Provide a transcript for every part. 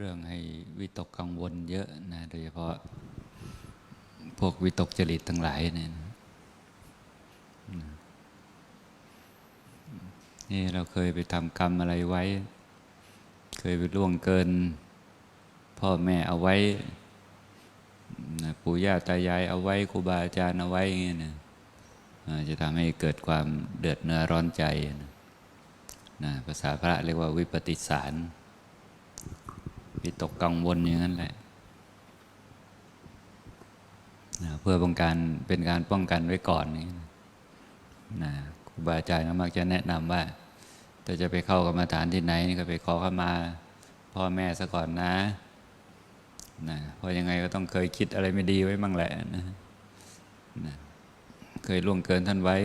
เรื่องให้วิตกกังวลเยอะนะโดยเฉพาะ พวกวิตกจริตทั้งหลายเนี่ยนี่เราเคยไปทำกรรมอะไรไว้ เคยไปล่วงเกิน พ่อแม่เอาไว้ปู่ย่าตายายเอาไว้ครูบาอาจารย์เอาไว้อย่างเงี้ยนะจะทำให้เกิดความเดือดเนื้อร้อนใจนะภาษาพระเรียกว่าวิปฏิสาร วิตกกังวลอย่างนั้นแหละนะเพื่อป้องกันเป็นการป้องกันไว้ก่อนนี่นะครูบาอาจารย์ก็มักจะแนะนำว่าถ้าจะไปเข้ากรรมฐานที่ไหนก็ไปขอเข้ามาพ่อแม่ซะก่อนนะนะเพราะยังไงก็ต้องเคยคิดอะไรไม่ดีไว้บ้างแหละนะนะเคยล่วงเกินท่านไว้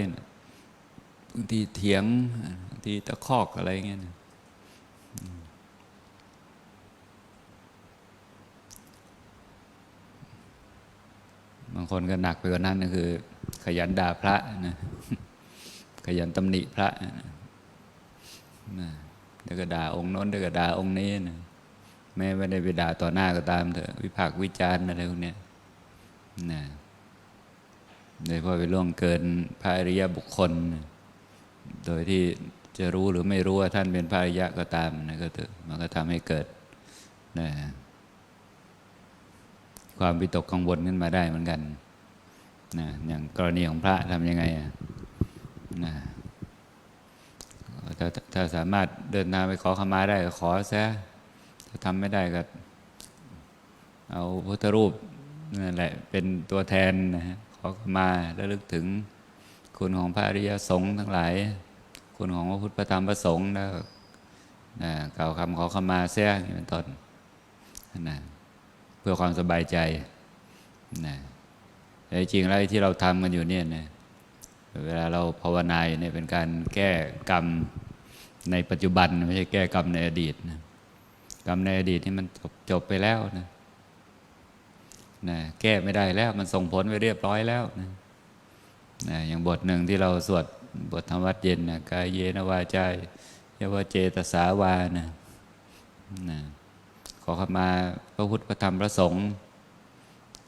บางทีเถียงบางทีตะคอกอะไรเงี้ยนะ บางคนก็หนักไปกว่านั้นก็คือ ขยันด่าพระนะขยันตำหนิพระนะเดี๋ยวก็ด่าองค์น้นเดี๋ยวก็ด่าองค์นี้นะแม้ไม่ได้ไปด่าต่อหน้าก็ตามเถอะวิพากษ์วิจารณ์อะไรพวกเนี้ยนะโดยเฉพาะไปล่วงเกินพระอริยบุคคล โดยที่จะรู้หรือไม่รู้ว่าท่านเป็นพระอริยะก็ตามนะก็เถอะมันก็ทำให้เกิดนะ ความวิตกกังวลขึ้นมาได้เหมือนกันนะอย่างกรณีของพระทำยังไงอะนะถ้าถ้าสามารถเดินทางไปขอขมาได้ก็ขอซะถ้าทำไม่ได้ก็เอาพุทธรูปนั่นแหละเป็นตัวแทนนะฮะขอขมาแล้วลึกถึงคุณของพระอริยสงฆ์ทั้งหลาย คุณของพระพุทธพระธรรมพระสงฆ์แล้วนะกล่าวคำขอขมาเสียเป็นต้นนะ เพื่อความสบายใจนะแต่จริงๆแล้วไอ้ที่เราทำกันอยู่เนี่ยนะเวลาเราภาวนาเนี่ยเป็นการแก้กรรมในปัจจุบันไม่ใช่แก้กรรมในอดีตนะกรรมในอดีตนี่มันจบจบไปแล้วนะนะแก้ไม่ได้แล้วมันส่งผลไปเรียบร้อยแล้วนะนะอย่างบทหนึ่งที่เราสวดบทธรรมวัดเย็นนะกายเยนวาจายยวเจตสาวานะนะ ขอเข้ามาพระพุทธพระธรรมพระสงฆ์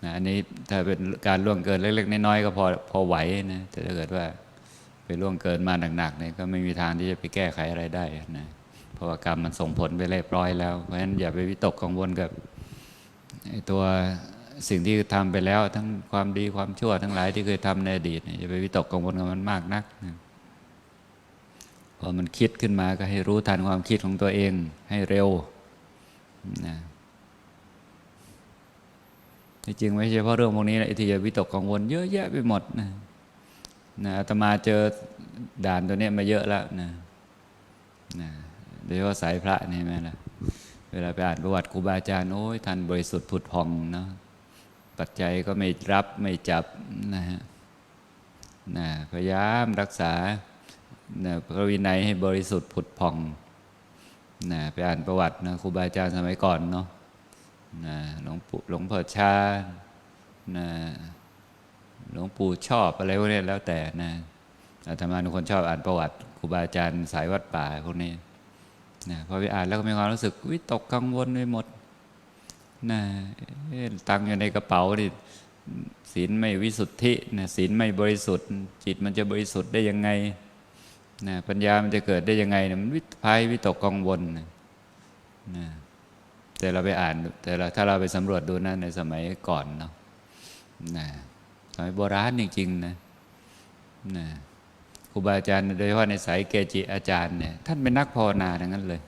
นะอันนี้ถ้าเป็นการล่วงเกินเล็ก ๆ น้อยๆก็พอพอไหวนะแต่ถ้าเกิดว่าไปล่วงเกินมาหนักๆเนี่ยก็ไม่มีทางที่จะไปแก้ไขอะไรได้นะเพราะว่ากรรมมันส่งผลไปเรียบร้อยแล้ว เพราะฉะนั้นอย่าไปวิตกกังวลกับตัวสิ่งที่ทำไปแล้ว ทั้งความดีความชั่วทั้งหลายที่เคยทำในอดีตอย่าไปวิตกกังวลกับมันมากนักนะพอมันคิดขึ้นมาก็ให้รู้ทันความคิดของตัวเองให้เร็ว นะที่จริงไม่ใช่เพราะเรื่องพวกนี้นะที่จะวิตกกังวลเยอะแยะไปหมดนะนะอาตมาเจอด่านตัวนี้มาเยอะแล้วนะนะโดยเฉพาะสายพระนี่ไหมล่ะเวลาไปอ่านประวัติครูบาอาจารย์โอ้ยท่านบริสุทธิ์ผุดพองเนาะปัจจัยก็ไม่รับไม่จับนะฮะนะพยายามรักษานะพระวินัยให้บริสุทธิ์ผุดพอง นะไปอ่านประวัตินะครูบาอาจารย์สมัยก่อนเนาะนะหลวงปู่หลวงพ่อชานะหลวงปู่ชอบอะไรพวกนี้แล้วแต่นะอาตมาเป็นคนชอบอ่านประวัติครูบาอาจารย์สายวัดป่าพวกนี้นะพอไปอ่านแล้วก็มีความรู้สึกวิตกกังวลไปหมดนะตังอยู่ในกระเป๋านี่ศีลไม่วิสุทธินะศีลไม่บริสุทธิ์ จิตมันจะบริสุทธิ์ได้ยังไง นะปัญญามันจะเกิดได้ยังไงมันวิภัยวิตกกังวลนะนะแต่เราไปอ่าน แต่เราถ้าเราไปสำรวจดูนะในสมัยก่อนเนาะนะสมัยโบราณจริงๆนะนะครูบาอาจารย์โดยเฉพาะในสายเกจิอาจารย์เนี่ยท่านเป็นนักภาวนาทั้งนั้นเลย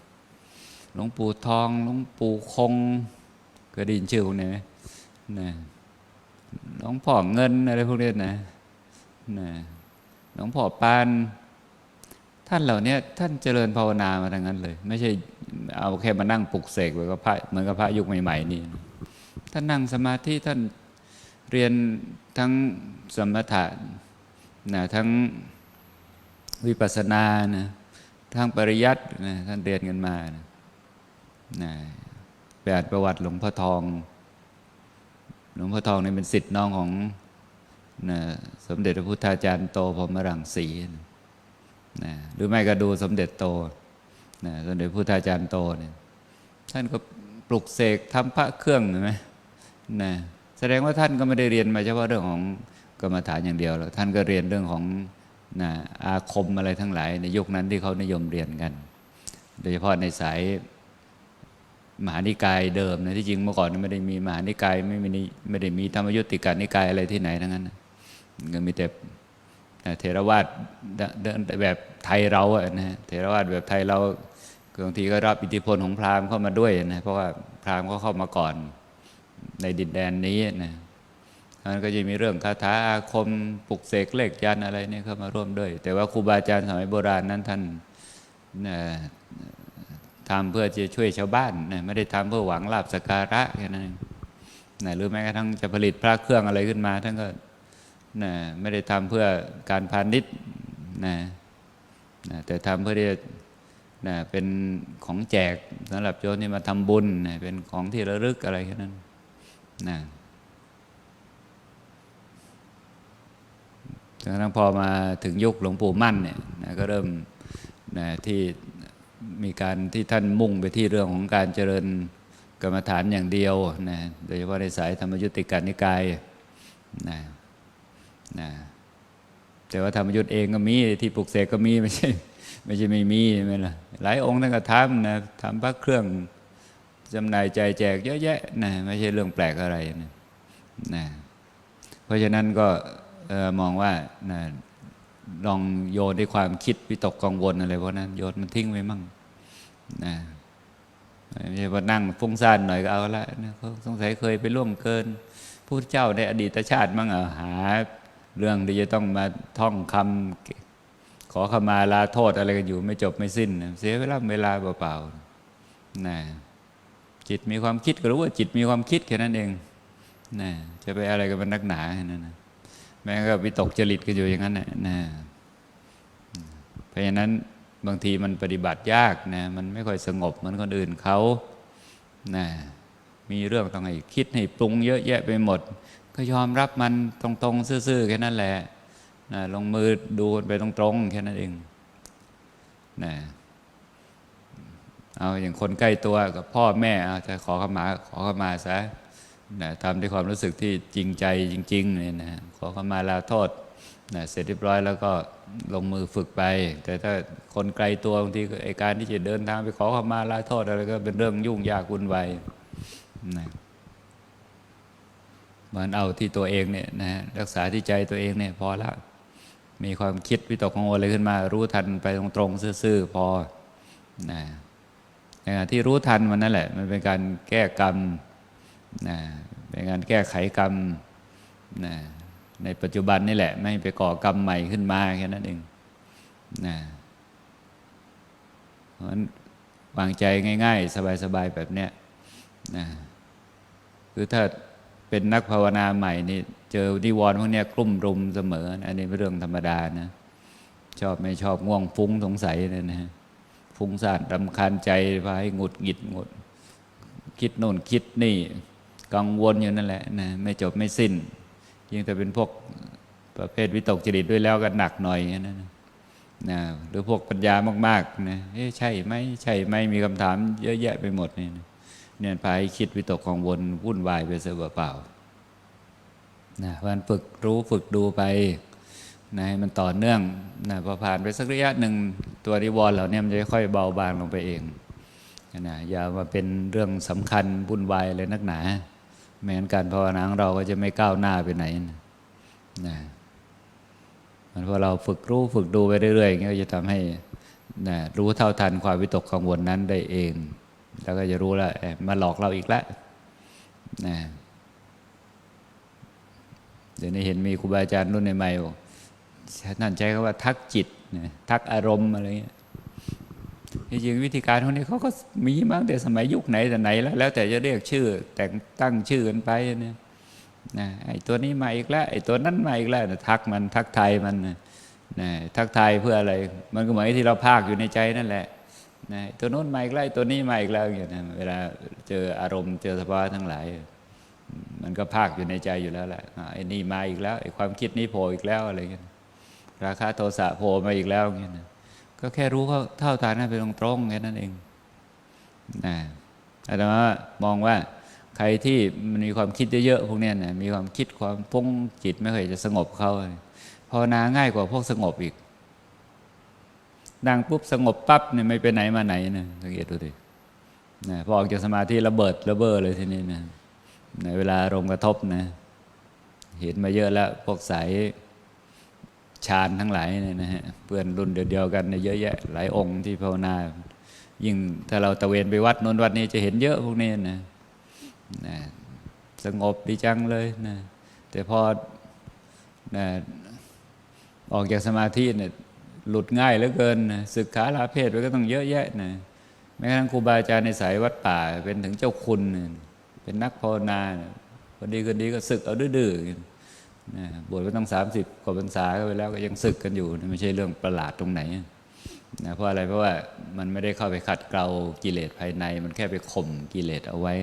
หลวงปู่ทองหลวงปู่คงเคยได้ยินชื่อพวกนี้ไหมนะหลวงพ่อเงินอะไรพวกนี้นะนะหลวงพ่อปาน ท่านเหล่านี้ท่านเจริญภาวนามาทั้งนั้นเลย ไม่ใช่เอาแค่มานั่งปลุกเสกเหมือนกับพระเหมือนกับพระยุคใหม่ๆนี่ท่านนั่งสมาธิท่านเรียนทั้งสมถะนะทั้งวิปัสสนานะทั้งปริยัตินะท่านเรียนกันมานะนะไปอ่านประวัติหลวงพ่อทอง หลวงพ่อทองนี่เป็นสิทธิ์น้องของนะสมเด็จพระพุทธาจารย์โตพรหมรังสีนะ นะหรือไม่ก็ดูสมเด็จโตนะสมเด็จพุทธาจารย์โตเนี่ยท่านก็ปลุกเสกทำพระเครื่องเห็นไหมนะแสดงว่าท่านก็ไม่ได้เรียนมาเฉพาะเรื่องของกรรมฐานอย่างเดียวหรอกท่านก็เรียนเรื่องของนะอาคมอะไรทั้งหลาย ในยุคนั้นที่เขานิยมเรียนกัน โดยเฉพาะในสายมหานิกายเดิมนะที่จริงเมื่อก่อนไม่ได้มีมหานิกายไม่มีไม่ได้มีธรรมยุติการนิกายอะไรที่ไหนทั้งนั้นก็มีแต่ เทรวาสแบบไทยเราอะนะเทรวาสแบบไทยเราบางทีก็รับอิทธิพลของพราหมณ์เข้ามาด้วยนะเพราะว่าพราหมณ์ก็เข้ามาก่อนในดินแดนนี้นะมันก็จะมีเรื่องคาถาอาคมปลุกเสกเลขยันอะไรเนี่ยเข้ามาร่วมด้วย แต่ว่าครูบาอาจารย์สมัยโบราณนั้นท่านนะทำเพื่อจะช่วยชาวบ้านนะไม่ได้ทำเพื่อหวังลาบสการะแค่นั้นนะหรือแม้กระทั่งจะผลิตพระเครื่องอะไรขึ้นมาท่านก็ นะไม่ได้ทำเพื่อการพาณิชย์นะนะแต่ทำเพื่อที่จะนะเป็นของแจกสำหรับโยมที่มาทำบุญนะเป็นของที่ระลึกอะไรแค่นั้นนะจนกระทั่งพอมาถึงยุคหลวงปู่มั่นเนี่ยนะก็เริ่มนะที่มีการที่ท่านมุ่งไปที่เรื่องของการเจริญกรรมฐานอย่างเดียวนะโดยเฉพาะในสายธรรมยุติการนิกายนะ นะแต่ว่าธรรมยุทธเองก็มีที่ปลุกเสกก็มีไม่ใช่ไม่ใช่ไม่มีใช่ไหมล่ะหลายองค์ท่านก็ทำนะทำพระเครื่องจำหน่ายใจแจกเยอะแยะนะไม่ใช่เรื่องแปลกอะไรนะนะเพราะฉะนั้นก็มองว่านะลองโยนด้วยความคิดวิตกกังวลอะไรพวกนั้นโยนมันทิ้งไว้มั่งนะไม่ใช่ว่านั่งฟุ้งซ่านหน่อยก็เอาละนะสงสัยเคยไปล่วงเกินพระเจ้าในอดีตชาติมั่งเอหา เรื่องที่จะต้องมาท่องคำขอขมาลาโทษอะไรกันอยู่ ไม่จบไม่สิ้น เสียเวลาเวลาเปล่าๆนะจิตมีความคิดก็รู้ว่าจิตมีความคิดแค่นั้นเองนะจะไปอะไรกับมันนักหนาแค่นั้นนะแม้ก็วิตกจริตกันอยู่อย่างนั้นนะนะเพราะฉะนั้นบางทีมันปฏิบัติยากนะมันไม่ค่อยสงบเหมือนคนอื่นเขานะมีเรื่องต้องให้คิดให้ปรุงเยอะแยะไปหมด ก็ยอมรับมันตรงๆ ซื่อๆแค่นั้นแหละนะลงมือดูไปตรงๆแค่นั้นเองนะเอาอย่างคนใกล้ตัวกับพ่อแม่เอาจะขอขมาขอขมาซะนะทำด้วยความรู้สึกที่จริงใจจริงๆเนี่ยนะขอขมาลาโทษนะเสร็จเรียบร้อยแล้วก็ลงมือฝึกไป แต่ถ้าคนไกลตัวบางทีไอการที่จะเดินทางไปขอขมาลาโทษอะไรก็เป็นเรื่องยุ่งยากวุ่นวายนะ มันเอาที่ตัวเองเนี่ยนะรักษาที่ใจตัวเองเนี่ยพอละมีความคิดวิตกกังวลอะไรขึ้นมา รู้ทันไปตรงๆซื่อๆพอนะนะที่รู้ทันมันนั่นแหละ มันเป็นการแก้กรรมนะเป็นการแก้ไขกรรมนะในปัจจุบันนี่แหละ ไม่ไปก่อกรรมใหม่ขึ้นมาแค่นั้นเองนะเพราะฉะนั้นวางใจง่าย ๆ สบายๆแบบเนี้ยนะคือถ้า เป็นนักภาวนาใหม่นี่เจอนิวรณ์พวกนี้กลุ่มรุมเสมอ อันนี้เป็นเรื่องธรรมดานะ ชอบไม่ชอบง่วงฟุ้งสงสัยเลยนะฟุ้งซ่านรำคาญใจพาให้หงุดหงิดหงุดคิดโน่นคิดนี่กังวลอยู่นั่นแหละนะไม่จบไม่สิ้น ยิ่งแต่เป็นพวกประเภทวิตกจริตด้วยแล้วก็หนักหน่อยนะนะหรือพวกปัญญามากๆนะเอ๊ะใช่ไหมใช่ไหมมีคำถามเยอะแยะไปหมดนี่นะ เนี่ยพาให้คิดวิตกกังวลวุ่นวายไปเสียเปล่านะวันฝึกรู้ฝึกดูไปนะให้มันต่อเนื่องนะพอผ่านไปสักระยะหนึ่งตัวนิวรณ์เหล่านี้มันจะค่อยเบาบางลงไปเองนะอย่ามาเป็นเรื่องสำคัญวุ่นวายเลยนักหนาไม่งั้นการภาวนาของเราก็จะไม่ก้าวหน้าไปไหนนะมันพอเราฝึกรู้ฝึกดูไปเรื่อยๆอย่างนี้ก็จะทำให้นะรู้เท่าทันความวิตกกังวลนั้นได้เอง แล้วก็จะรู้แล้วมาหลอกเราอีกแล้วนะเดี๋ยวนี้เห็นมีครูบาอาจารย์รุ่นใหม่ๆนั่นใช้คำว่าทักจิตนะทักอารมณ์อะไรเงี้ยจริงวิธีการพวกนี้เขาก็มีมาตั้งแต่สมัยยุคไหนแต่ไหนแล้ว แล้วแต่จะเรียกชื่อ แต่งตั้งชื่อกันไปเนี่ยนะไอ้ตัวนี้มาอีกแล้วไอ้ตัวนั้นมาอีกแล้วนะทักมันทักทายมันนะนะทักทายเพื่ออะไร มันก็เหมือนที่เราภาคอยู่ในใจนั่นแหละ นะตัวนู้นมาอีกแล้วตัวนี้มาอีกแล้วอย่างนี้เวลาเจออารมณ์เจอสภาวะทั้งหลาย มันก็ภาคอยู่ในใจอยู่แล้วแหละไอ้นี่มาอีกแล้วไอ้ความคิดนี้โผล่อีกแล้วอะไรเงี้ยราคาโทสะโผล่มาอีกแล้วเงี้ยก็แค่รู้เขาเท่าทานนั้นไปตรงๆแค่นั้นเองนะอาตมามองว่าใครที่มันมีความคิดเยอะๆพวกนี้นะมีความคิดความพุ่งจิตไม่เคยจะสงบเขาภาวนาง่ายกว่าพวกสงบอีก นั่งปุ๊บสงบปั๊บเนี่ยไม่ไปไหนมาไหนนะสังเกตดูดินะพอออกจากสมาธิระเบิดระเบ้อเลยทีนี้นะในเวลาอารมกระทบนะ เห็นมาเยอะแล้วพวกสายฌานทั้งหลายเนี่ยนะฮะเพื่อนรุ่นเดียวกันเนี่ยเยอะแยะหลายองค์ที่ภาวนา ยิ่งถ้าเราตะเวนไปวัดนนวัดนี้จะเห็นเยอะพวกนี้นะนะสงบดีจังเลยนะแต่พอนะออกจากสมาธิเนี่ย หลุดง่ายเหลือเกินนะศึกขาลาเพศไปก็ต้องเยอะแยะนะแม้กระทั่งครูบาอาจารย์ในสายวัดป่า เป็นถึงเจ้าคุณ เป็นนักภาวนาเนี่ยพอดีคนดีก็ศึกเอาดื้อๆนะบวชไปต้องสามสิบกว่าพรรษาไปแล้วก็ยังศึกกันอยู่ไม่ใช่เรื่องประหลาดตรงไหนนะเพราะอะไรเพราะว่ามันไม่ได้เข้าไปขัดเกลากิเลสภายใน มันแค่ไปข่มกิเลสเอาไว้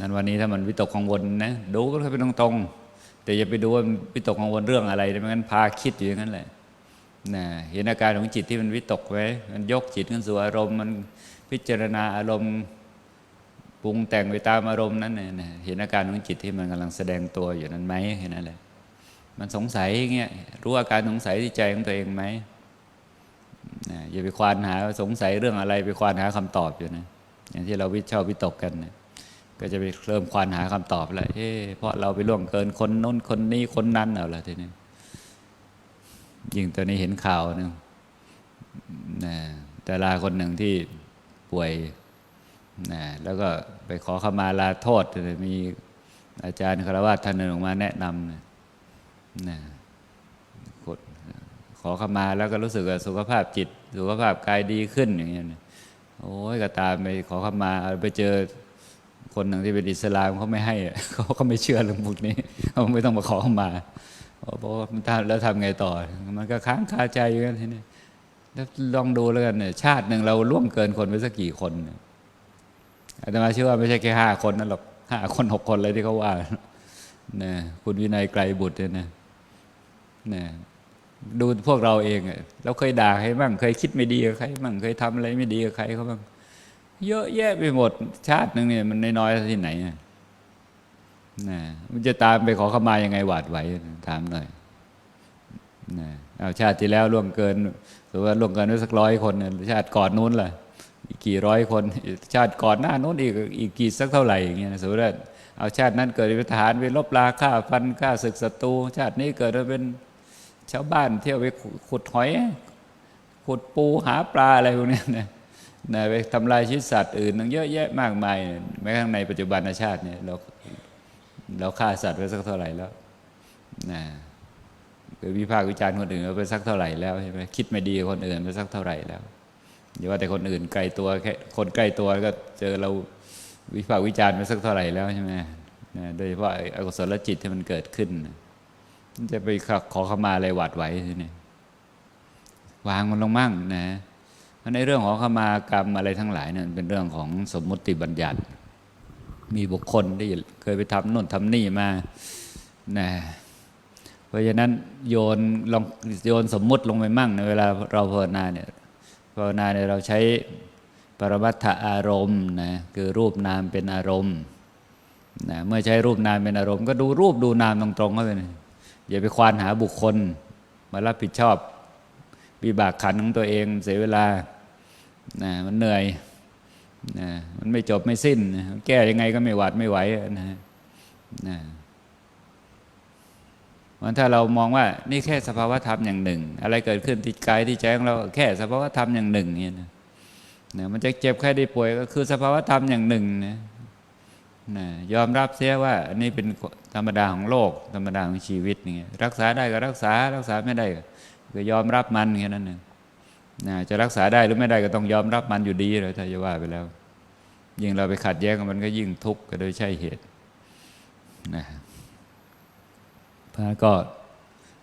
นั้นวันนี้ถ้ามันวิตกกังวลนะดูก็แค่ไปตรงๆ แต่อย่าไปดูว่ามันวิตกกังวลเรื่องอะไรไม่งั้นพาคิดอยู่อย่างนั้นแหละนะเห็นอาการของจิตที่มันวิตกไว้มันยกจิตขึ้นสู่อารมณ์ มันพิจารณาอารมณ์ปรุงแต่งไปตามอารมณ์นั้นเนี่ยนะเห็นอาการของจิตที่มันกำลังแสดงตัวอยู่นั้นไหมแค่นั้นแหละมันสงสัยอย่างเงี้ยรู้อาการสงสัยที่ใจของตัวเองไหมนะอย่าไปควานหาสงสัยเรื่องอะไรไปควานหาคำตอบอยู่นะอย่างที่เราวิชอบวิตกกันนะ ก็จะไปเริ่มควานหาคำตอบแล้วเอ๊ะเพราะเราไปล่วงเกินคนน้นคนนี้คนนั้นเอาละทีนี้ยิ่งตอนนี้เห็นข่าวนึงนะดาราคนหนึ่งที่ป่วยนะแล้วก็ไปขอขมาลาโทษ มีอาจารย์คารวะท่านหนึ่งออกมาแนะนำนะนะขอขมาแล้วก็รู้สึกว่าสุขภาพจิต สุขภาพกายดีขึ้นอย่างเงี้ยโอ้ยก็ตามไปขอขมาไปเจอ คนหนึ่งที่เป็นอิสลามเขาไม่ให้เขาก็ไม่เชื่อเรื่องพวกนี้เขาไม่ต้องมาขอขมาเพราะว่าแล้วทำไงต่อ มันก็ค้างคาใจอยู่กันทีนี้แล้วลองดูแล้วกันเนี่ยชาติหนึ่งเราล่วงเกินคนไปสักกี่คนเนี่ยอาตมาเชื่อว่าไม่ใช่แค่ห้าคนนั่นหรอกห้าคนหกคนเลยที่เขาว่านะคุณวินัยไกรบุตรเนี่ยนะนะดูพวกเราเองเราเคยด่าใครบ้างเคยคิดไม่ดีกับใครบ้างเคยทำอะไรไม่ดีกับใครเขาบ้าง เยอะแยะไปหมด ชาติหนึ่งเนี่ยมันน้อยๆที่ไหนนะมันจะตามไปขอขมายังไงหวาดไหวถามหน่อยนะเอาชาติที่แล้วล่วงเกินสมมติว่าล่วงเกินไว้สักร้อยคนชาติก่อนนู้นล่ะอีกกี่ร้อยคน ชาติก่อนหน้านู้นอีกอีกกี่สักเท่าไหร่อย่างเงี้ยสมมติว่าเอาชาตินั้นเกิดเป็นทหารไปลบลาฆ่าฟันฆ่าศึกศัตรูชาตินี้เกิดมาเป็นชาวบ้านเที่ยวไปขุดหอย ขุดปูหาปลาอะไรพวกนี้ยนะ นะไปทำลายชีวิตสัตว์อื่นตั้งเยอะแยะมากมายแม้กระทั่งในปัจจุบันชาติเนี่ยเราเราฆ่าสัตว์ไปสักเท่าไหร่แล้วนะไปวิพากษ์วิจารณ์คนอื่นไปสักเท่าไหร่แล้วใช่ไหมคิดไม่ดีคนอื่นไปสักเท่าไหร่แล้วอย่าว่าแต่คนอื่นไกลตัวแค่คนใกล้ตัวก็เจอเราวิพากษ์วิจารณ์ไปสักเท่าไหร่แล้วใช่ไหมนะโดยเฉพาะอกุศลจิตที่มันเกิดขึ้นมันจะไปขอขมาอะไรหวาดไหวทีนี้วางมันลงมั่งนะ ในเรื่องของขมากรรมอะไรทั้งหลายเนี่ยเป็นเรื่องของสมมติบัญญัติ มีบุคคลที่เคยไปทำนู่นทำนี่มานะเพราะฉะนั้นโยนลองโยนสมมติลงไปมั่งในเวลาเราภาวนาเนี่ยภาวนาเนี่ยเราใช้ปรมัตถอารมณ์นะคือรูปนามเป็นอารมณ์นะเมื่อใช้รูปนามเป็นอารมณ์ ก็ดูรูปดูนามตรงๆเข้าไปอย่าไปควานหาบุคคล มารับผิดชอบวิบากขันของตัวเองเสียเวลา นะมันเหนื่อยนะมันไม่จบไม่สิ้นนะแก้ยังไงก็ไม่หวาดไม่ไหวนะนะมันถ้าเรามองว่านี่แค่สภาวธรรมอย่างหนึ่ง อะไรเกิดขึ้นที่กายที่ใจของเราแค่สภาวธรรมอย่างหนึ่งเนี่ยนะนะมันจะเจ็บแค่ได้ป่วยก็คือสภาวธรรมอย่างหนึ่งนะนะยอมรับเสียว่าอันนี้เป็นธรรมดาของโลก ธรรมดาของชีวิตนี่รักษาได้ก็รักษารักษาไม่ได้ก็ยอมรับมันแค่นั้นเอง นะจะรักษาได้หรือไม่ได้ก็ต้องยอมรับมันอยู่ดีเลยถ้าจะว่าไปแล้ว ยิ่งเราไปขัดแย้งกับมันก็ยิ่งทุกข์ก็โดยใช่เหตุนะเพราะก็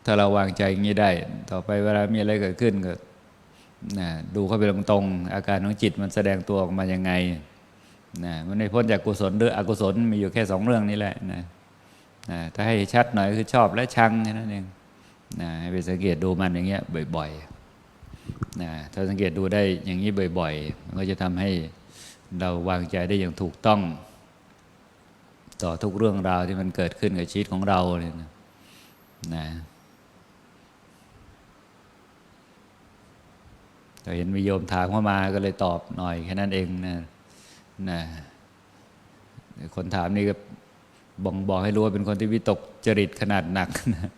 ถ้าเราวางใจอย่างนี้ได้ ต่อไปเวลามีอะไรเกิดขึ้นก็นะดูเข้าไปตรงๆอาการของจิตมันแสดงตัวออกมายังไงนะมันไม่พ้นจากกุศลหรืออกุศลมีอยู่แค่สองเรื่องนี้แหละนะนะถ้าให้ชัดหน่อยคือชอบและชังแค่นั้นเองนะให้ไปสังเกตดูมันอย่างเงี้ยบ่อย ๆ นะถ้าสังเกตดูได้อย่างนี้บ่อยๆมันก็จะทำให้เราวางใจได้อย่างถูกต้อง ต่อทุกเรื่องราวที่มันเกิดขึ้นกับชีวิตของเราเลยนะนะแต่เห็นมีโยมถามเข้ามาก็เลยตอบหน่อยแค่นั้นเองนะนะคนถามนี่ก็บ่งบอกให้รู้ว่าเป็นคนที่วิตกจริตขนาดหนักนะ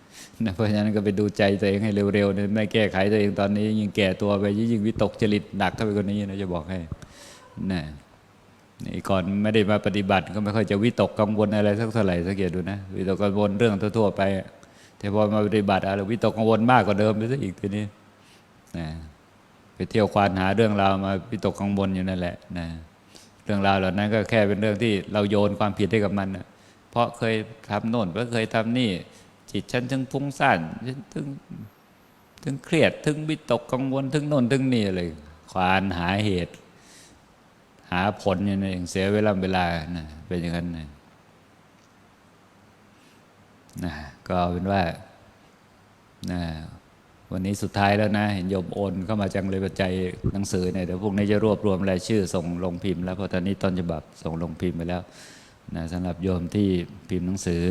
นะเพราะฉะนั้นก็ไปดูใจตัวเองให้เร็วๆนะไม่แก้ไขตัวเองตอนนี้ยิ่งแก่ตัวไปยิ่งวิตกจริตหนักเข้าไปกว่านี้นะจะบอกให้นะนี่ก่อนไม่ได้มาปฏิบัติก็ไม่ค่อยจะวิตกกังวลอะไรสักเท่าไหร่สังเกตดูนะวิตกกังวลเรื่องทั่วๆไป แต่พอมาปฏิบัติอะไรวิตกกังวลมากกว่าเดิมไปซะอีกทีนี้นะไปเที่ยวควานหาเรื่องราวมาวิตกกังวลอยู่นั่นแหละนะเรื่องราวเหล่านั้นก็แค่เป็นเรื่องที่เราโยนความผิดให้กับมันนะเพราะเคยทำโน่นเพราะเคยทำนี่ จิตฉันถึงฟุ้งซ่านฉันถึงถึงเครียดถึงวิตกกังวลถึงโน่นถึงนี่เลยควานหาเหตุ หาผลอย่างนี้เสียเวลาเวลานะเป็นอย่างนั้นนะนะก็เอาเป็นว่านะวันนี้สุดท้ายแล้วนะเห็นโยมโอนเข้ามาจังเลยปัจจัยหนังสือเนี่ยเดี๋ยวพวกนี้จะรวบรวมรายชื่อส่งลงพิมพ์แล้วเพราะตอนนี้ต้นฉบับส่งลงพิมพ์ไปแล้วนะสำหรับโยมที่พิมพ์หนังสือ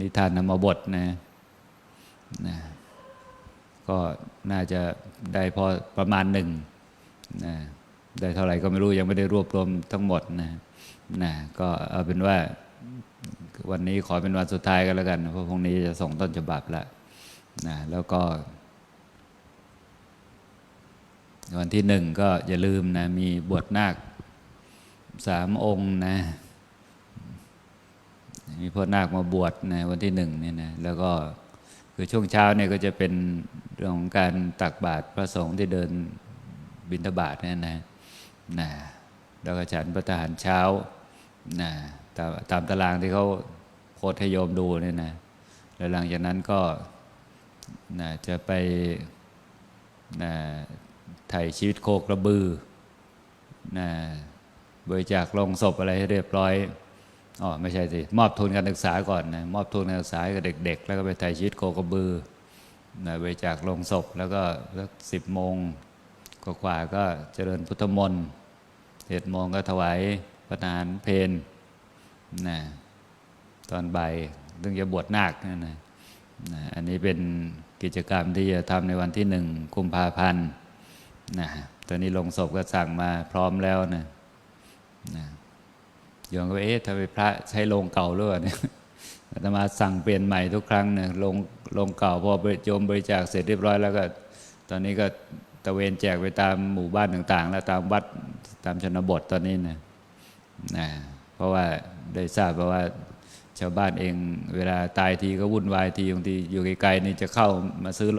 นิทานนำมาบทนะนะก็น่าจะได้พอประมาณหนึ่งนะได้เท่าไหร่ก็ไม่รู้ยังไม่ได้รวบรวมทั้งหมดนะนะก็เอาเป็นว่าวันนี้ขอเป็นวันสุดท้ายก็แล้วกัน เพราะพรุ่งนี้จะส่งต้นฉบับแล้วนะแล้วก็ วันที่หนึ่งก็อย่าลืมนะ มีบวชนาคสามองค์นะ มีพ่อนาคมาบวชในวันที่หนึ่งเนี่ยนะแล้วก็คือช่วงเช้าเนี่ยก็จะเป็นเรื่องของการตักบาตรพระสงฆ์ที่เดินบิณฑบาตเนี่ยนะนะแล้วก็ฉันพระทหารเช้านะตามตามตารางที่เขาโพสให้โยมดูเนี่ยนะแล้วหลังจากนั้นก็นะจะไปนะถ่ชีวิตโคกระบือนะบริจาคลงศพอะไรให้เรียบร้อย อ๋อไม่ใช่สิมอบทุนการศึกษาก่อนนะมอบทุนการศึกษาให้กับเด็ก ๆ แล้วก็ไปไถ่ชีวิตโคกระบือนะไปจากโรงศพแล้วก็สักสิบโมงกว่าก็เจริญพุทธมนต์เจ็ดโมงก็ถวายพระทารเพนนะตอนบ่ายถึงจะบวชนาคนะนะนะอันนี้เป็นกิจกรรมที่จะทำในวันที่หนึ่งกุมภาพันธ์นะตอนนี้ลงศพก็สั่งมาพร้อมแล้วนะนะ โยมก็เอ๊ะทำไมพระใช้โรงเก่าหรือเปล่าเนี่ยอาตมาสั่งเปลี่ยนใหม่ทุกครั้งเนี่ยโรงโรงเก่าพอโยมบริจาคเสร็จเรียบร้อยแล้วก็ ตอนนี้ก็ตะเวนแจกไปตามหมู่บ้านต่าง ๆ แล้วตามวัดตามชนบทตอนนี้นะนะเพราะว่าได้ทราบมาว่าชาวบ้านเอง เวลาตายทีก็วุ่นวายทีบางทีอยู่ไกลๆนี่จะเข้ามาซื้อ